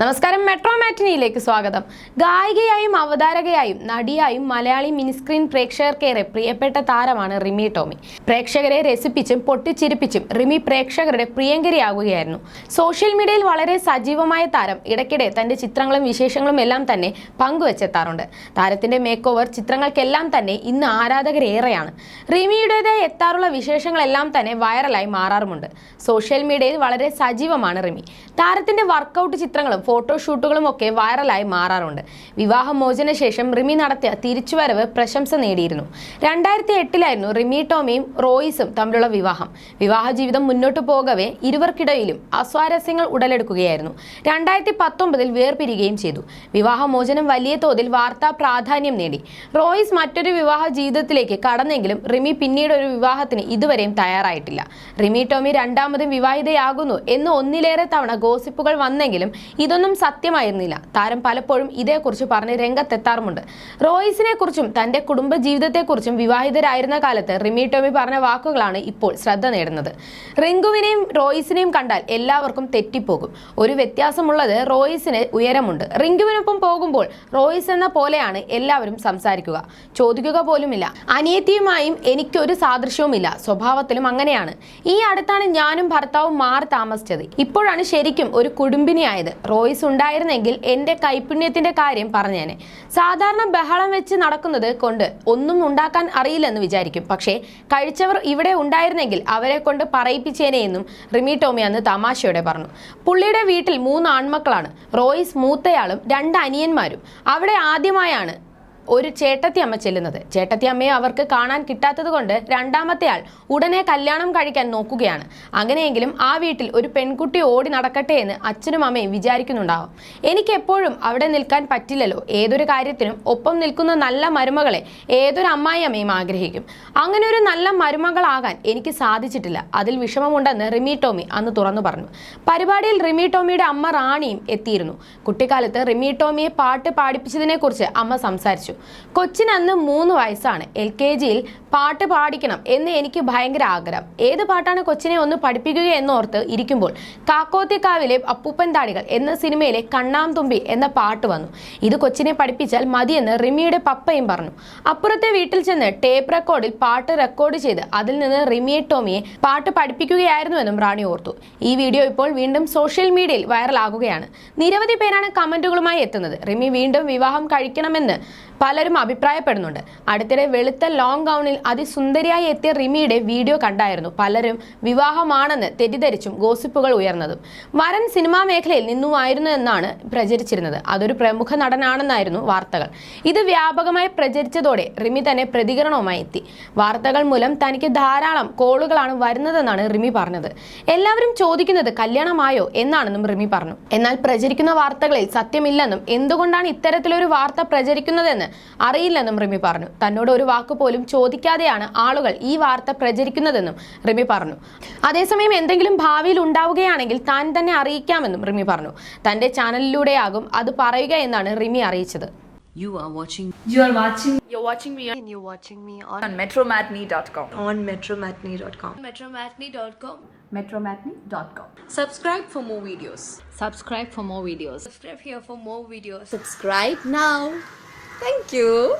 നമസ്കാരം മെട്രോ മാറ്റിനിയിലേക്ക് സ്വാഗതം. ഗായികയായും അവതാരകയായും നടിയായും മലയാളി മിനിസ്ക്രീൻ പ്രേക്ഷകർക്കേറെ പ്രിയപ്പെട്ട താരമാണ് റിമി ടോമി. പ്രേക്ഷകരെ രസിപ്പിച്ചും പൊട്ടിച്ചിരിപ്പിച്ചും റിമി പ്രേക്ഷകരുടെ പ്രിയങ്കരിയാകുകയായിരുന്നു. സോഷ്യൽ മീഡിയയിൽ വളരെ സജീവമായ താരം ഇടയ്ക്കിടെ തന്റെ ചിത്രങ്ങളും വിശേഷങ്ങളും എല്ലാം തന്നെ പങ്കുവച്ചെത്താറുണ്ട്. താരത്തിന്റെ മേക്ക് ഓവർ ചിത്രങ്ങൾക്കെല്ലാം തന്നെ ഇന്ന് ആരാധകരേറെയാണ് റിമിയുടേതായി എത്താറുള്ള വിശേഷങ്ങളെല്ലാം തന്നെ വൈറലായി മാറാറുമുണ്ട്. സോഷ്യൽ മീഡിയയിൽ വളരെ സജീവമാണ് റിമി. താരത്തിന്റെ വർക്കൗട്ട് ചിത്രങ്ങളും ഫോട്ടോഷൂട്ടുകളും ഒക്കെ വൈറലായി മാറാറുണ്ട്. വിവാഹമോചന ശേഷം റിമി നടത്തിയ തിരിച്ചുവരവ് പ്രശംസ നേടിയിരുന്നു. രണ്ടായിരത്തി എട്ടിലായിരുന്നു റിമി ടോമിയും റോയിസും തമ്മിലുള്ള വിവാഹം. വിവാഹ ജീവിതം മുന്നോട്ട് പോകവേ ഇരുവർക്കിടയിലും അസ്വാരസ്യങ്ങൾ ഉടലെടുക്കുകയായിരുന്നു. രണ്ടായിരത്തി പത്തൊമ്പതിൽ വേർപിരിയുകയും ചെയ്തു. വിവാഹമോചനം വലിയ തോതിൽ വാർത്താ പ്രാധാന്യം നേടി. റോയിസ് മറ്റൊരു വിവാഹ ജീവിതത്തിലേക്ക് കടന്നെങ്കിലും റിമി പിന്നീട് ഒരു വിവാഹത്തിന് ഇതുവരെയും തയ്യാറായിട്ടില്ല. റിമി ടോമി രണ്ടാമതും വിവാഹിതയാകുന്നു എന്ന് ഒന്നിലേറെ തവണ ഗോസിപ്പുകൾ വന്നെങ്കിലും ഇതൊന്നും സത്യമായിരുന്നില്ല. താരം പലപ്പോഴും ഇതേക്കുറിച്ച് പറഞ്ഞ് രംഗത്തെത്താറുമുണ്ട്. റോയിസിനെ കുറിച്ചും തന്റെ കുടുംബ ജീവിതത്തെക്കുറിച്ചും വിവാഹിതരായിരുന്ന കാലത്ത് റിമി ടോമി പറഞ്ഞ വാക്കുകളാണ് ഇപ്പോൾ ശ്രദ്ധ നേടുന്നത്. റിങ്കുവിനെയും റോയിസിനെയും കണ്ടാൽ എല്ലാവർക്കും തെറ്റിപ്പോകും. ഒരു വ്യത്യാസമുള്ളത് റോയിസിന് ഉയരമുണ്ട്. റിങ്കുവിനൊപ്പം പോകുമ്പോൾ റോയിസ് എന്ന പോലെയാണ് എല്ലാവരും സംസാരിക്കുക. ചോദിക്കുക പോലുമില്ല. അനിയത്തിയുമായും എനിക്കൊരു സാദൃശ്യവുമില്ല. സ്വഭാവത്തിലും അങ്ങനെയാണ്. ഈ അടുത്താണ് ഞാനും ഭർത്താവും മാറി താമസിച്ചത്. ഇപ്പോഴാണ് ശരിക്കും ഒരു കുടുംബിനിയായത്. റോയിസ് ഉണ്ടായിരുന്നെങ്കിൽ എന്റെ കൈപുണ്യത്തിന്റെ കാര്യം പറഞ്ഞേനെ. സാധാരണ ബഹളം വെച്ച് നടക്കുന്നത് കൊണ്ട് ഒന്നും ഉണ്ടാക്കാൻ അറിയില്ലെന്ന് വിചാരിക്കും. പക്ഷേ കഴിച്ചവർ ഇവിടെ ഉണ്ടായിരുന്നെങ്കിൽ അവരെ കൊണ്ട് പറയിപ്പിച്ചേനെ എന്നും റിമി ടോമി അന്ന് തമാശയോടെ പറഞ്ഞു. പുള്ളിയുടെ വീട്ടിൽ മൂന്ന് ആൺമക്കളാണ്. റോയിസ് മൂത്തയാളും രണ്ട് അനിയന്മാരും. അവിടെ ആദ്യമായാണ് ഒരു ചേട്ടത്തി അമ്മ ചെല്ലുന്നത്. ചേട്ടത്തി അമ്മയെ അവർക്ക് കാണാൻ കിട്ടാത്തത് കൊണ്ട് രണ്ടാമത്തെ ആൾ ഉടനെ കല്യാണം കഴിക്കാൻ നോക്കുകയാണ്. അങ്ങനെയെങ്കിലും ആ വീട്ടിൽ ഒരു പെൺകുട്ടി ഓടി നടക്കട്ടെ എന്ന് അച്ഛനും അമ്മയും വിചാരിക്കുന്നുണ്ടാവും. എനിക്ക് എപ്പോഴും അവിടെ നിൽക്കാൻ പറ്റില്ലല്ലോ. ഏതൊരു കാര്യത്തിനും ഒപ്പം നിൽക്കുന്ന നല്ല മരുമകളെ ഏതൊരു അമ്മായി അമ്മയും ആഗ്രഹിക്കും. അങ്ങനെ ഒരു നല്ല മരുമകളാകാൻ എനിക്ക് സാധിച്ചിട്ടില്ല. അതിൽ വിഷമമുണ്ടെന്ന് റിമി ടോമി അന്ന് തുറന്നു പറഞ്ഞു. പരിപാടിയിൽ റിമി ടോമിയുടെ അമ്മ റാണിയും എത്തിയിരുന്നു. കുട്ടിക്കാലത്ത് റിമി ടോമിയെ പാട്ട് പാടിപ്പിച്ചതിനെക്കുറിച്ച് അമ്മ സംസാരിച്ചു. കൊച്ചിന് അന്ന് മൂന്ന് വയസ്സാണ്. എൽ കെ ജിയിൽ പാട്ട് പാടിക്കണം എന്ന് എനിക്ക് ഭയങ്കര ആഗ്രഹം. ഏത് പാട്ടാണ് കൊച്ചിനെ ഒന്ന് പഠിപ്പിക്കുക എന്നോർത്ത് ഇരിക്കുമ്പോൾ കാക്കോത്തിക്കാവിലെ അപ്പൂപ്പൻ താടികൾ എന്ന സിനിമയിലെ കണ്ണാം തുമ്പി എന്ന പാട്ട് വന്നു. ഇത് കൊച്ചിനെ പഠിപ്പിച്ചാൽ മതിയെന്ന് റിമിയുടെ പപ്പയും പറഞ്ഞു. അപ്പുറത്തെ വീട്ടിൽ ചെന്ന് ടേപ്പ് റെക്കോർഡിൽ പാട്ട് റെക്കോർഡ് ചെയ്ത് അതിൽ നിന്ന് റിമിയെ ടോമിയെ പാട്ട് പഠിപ്പിക്കുകയായിരുന്നുവെന്നും റാണി ഓർത്തു. ഈ വീഡിയോ ഇപ്പോൾ വീണ്ടും സോഷ്യൽ മീഡിയയിൽ വൈറലാകുകയാണ്. നിരവധി പേരാണ് കമന്റുകളുമായി എത്തുന്നത്. റിമി വീണ്ടും വിവാഹം കഴിക്കണമെന്ന് പലരും അഭിപ്രായപ്പെടുന്നുണ്ട്. അടുത്തിടെ വെളുത്ത ലോങ് ഗൗണിൽ അതിസുന്ദരിയായി എത്തിയ റിമിയുടെ വീഡിയോ കണ്ടായിരുന്നു. പലരും വിവാഹമാണെന്ന് തെറ്റിദ്ധരിച്ചും ഗോസിപ്പുകൾ ഉയർന്നതും. വരൻ സിനിമാ മേഖലയിൽ നിന്നുമായിരുന്നു എന്നാണ് പ്രചരിച്ചിരുന്നത്. അതൊരു പ്രമുഖ നടനാണെന്നായിരുന്നു വാർത്തകൾ. ഇത് വ്യാപകമായി പ്രചരിച്ചതോടെ റിമി തന്നെ പ്രതികരണവുമായി എത്തി. വാർത്തകൾ മൂലം തനിക്ക് ധാരാളം കോളുകളാണ് വരുന്നതെന്നാണ് റിമി പറഞ്ഞത്. എല്ലാവരും ചോദിക്കുന്നത് കല്യാണമായോ എന്നാണെന്നും റിമി പറഞ്ഞു. എന്നാൽ പ്രചരിക്കുന്ന വാർത്തകളിൽ സത്യമില്ലെന്നും എന്തുകൊണ്ടാണ് ഇത്തരത്തിലൊരു വാർത്ത പ്രചരിക്കുന്നതെന്ന് അറിയില്ലെന്നും റിമി പറഞ്ഞു തന്നോട് ഒരു വാക്ക് പോലും ചോദിക്കാതെയാണ് ആളുകൾ ഈ വാർത്ത പ്രചരിക്കുന്നതെന്നും റിമി പറഞ്ഞു അതേസമയം എന്തെങ്കിലും ഭാവിയിൽ ഉണ്ടാവുകയാണെങ്കിൽ താൻ തന്നെ അറിയിക്കാമെന്നും റിമി പറഞ്ഞു തന്റെ ചാനലിലൂടെയാകും അത് പറയുക എന്നാണ് റിമി അറിയിച്ചത് You are watching You are watching You're watching me and you're watching me on, on metromatney.com. on metromatney.com. Metromatney.com. metromatney.com. Subscribe for more videos. subscribe for more videos. Subscribe here for more videos. Subscribe now. Thank you.